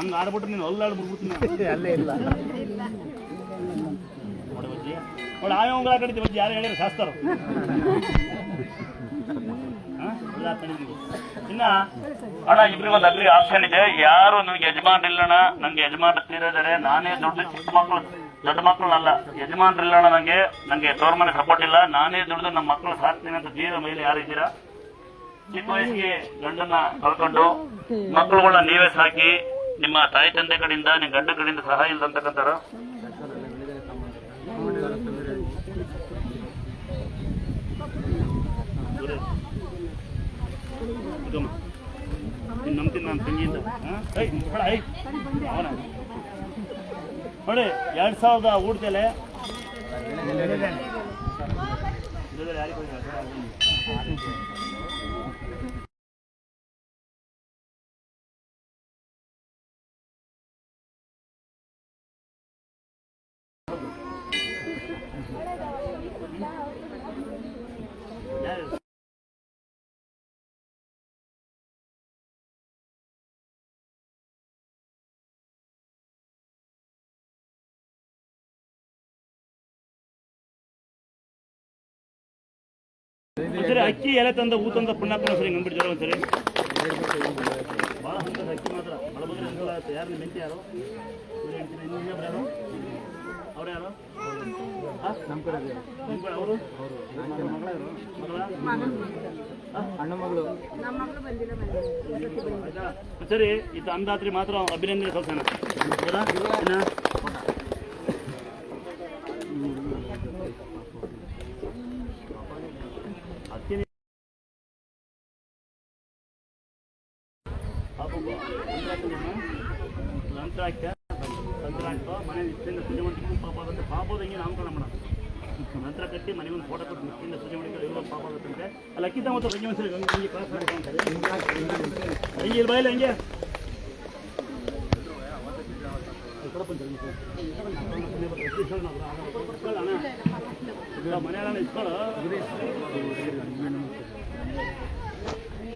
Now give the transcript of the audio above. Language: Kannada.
ಹಂಗೆ ಆಡ್ಬಿಟ್ರೆ ನೀನು ಅಲ್ಲಾಡ್ ಬಿಡ್ಬಿಡ್ತೀನಿ ಅಲ್ಲೇ ಇಲ್ಲ. ನೋಡಿ ಬಜ್ಜಿ. ನೋಡಿ ಆಯ ಉಂಗಳ ಕಡಿತೀವಿ ಬಜ್ಜಿ. ಯಾರು ಹೇಳಿದ್ರೆ? ಶಾಸ್ತ್ರ ಇನ್ನ ಅಣ್ಣ ಅಗ್ರಿ ಆಪ್ಷನ್ ಇದೆ. ಯಾರು ನನಗೆ ಯಜಮಾನ್ ಇಲ್ಲಣ್ಣ ನಂಗೆ ಯಜಮಾನ್ ತೀರಿದರೆ ನಾನೇ ದುಡ್ಡು ಚಿಕ್ಕ ಮಕ್ಕಳು ದೊಡ್ಡ ಮಕ್ಕಳನ್ನಲ್ಲ ಯಜಮಾನ್ ಇಲ್ಲಣ್ಣ ನಂಗೆ. ನಂಗೆ ತೋರ್ ಮನೆ ಸಪೋರ್ಟ್ ಇಲ್ಲ. ನಾನೇ ದುಡ್ದು ನಮ್ಮ ಮಕ್ಕಳು ಸಾಕ್ತೀನಿ ಅಂತ ಧೀರ ಮೇಲೆ ಯಾರಿದ್ದೀರಾ ಚಿಕ್ಕ ವಯಸ್ಸಿಗೆ ಗಂಡನ್ನ ಕಳ್ಕೊಂಡು ಮಕ್ಕಳುಗಳನ್ನ ನೀವೇ ಸಾಕಿ ನಿಮ್ಮ ತಾಯಿ ತಂದೆ ಕಡೆಯಿಂದ ನಿಮ್ಮ ಗಂಡ ಕಡೆಯಿಂದ ಸಹಾಯ ಇಲ್ಲ ಅಂತಕ್ಕಂತಾರ ನಂಬ್ತೀನಿ ನಾನು ತಂಗಿಯಿಂದ. ನೋಡಿ, ಎರಡು ಸಾವಿರದ ಊಟದಲ್ಲೇ ಯಾರು ಸರಿ ಅಕ್ಕಿ ಎಲೆ ತಂದ, ಹೂ ತಂದ ಪುಣ್ಯಾತ್ಮ ಸರಿ ನಂಬಿಡ್ತಾರ ಒಂದ್ಸರಿ. ಭಾಳ ಹಂಗದ ಅಕ್ಕಿ ಮಾತ್ರ. ಬಳಬದ್ರೆ ಅನುಕೂಲ ಆಗುತ್ತೆ ಯಾರು? ನಿಮ್ಮ ಮೆಂತೆ ಯಾರು? ಅವ್ರು ಯಾರು? ನಮ್ಮ ಕಡೆ ಅವರು? ಮಗಳ ಅಣ್ಣ ಮಗಳು. ಆಯ್ತಾ? ಸರಿ ಇದು ಅಂದಾತ್ರಿ ಮಾತ್ರ ಅಭಿನಂದನೆ ಸಲ್ಸೋಣ ನಂತರ ಹಾಕ್ತ ನಂತರ ಹಾಕ್ತೋ ಮನೆ ಪೂಜೆ ಪಾಪ ಆಗುತ್ತೆ ಪಾಪದ ಹಿಂಗೆ ನಾಮಕರಣ ಮಾಡೋಣ ನಂತರ ಕಟ್ಟಿ ಮನೆಗೆ ಒಂದು ಫೋಟೋ ಕೊಟ್ಟು ನಿಷ್ಠೆಯಿಂದ ಪೂಜೆ ಮಾಡಿದ್ರೆ ಇವಾಗ ಪಾಪ ಆಗುತ್ತಂತೆ. ಅಲ್ಲಿ ಅಕ್ಕಿದ್ದ ಮತ್ತು ರಂಗಿ ಒಂದ್ಸರಿ ಹಂಗೆ ಹಂಗೆ ಕ್ರಾಸ್ ಮಾಡ್ಕೊಂತಾರೆ ಹಂಗೆ ಇಲ್ಲಿ ಹಂಗೆ. ಮನೆಯಲ್ಲ ಇಸ್ಕೊಳ್ಳೋ.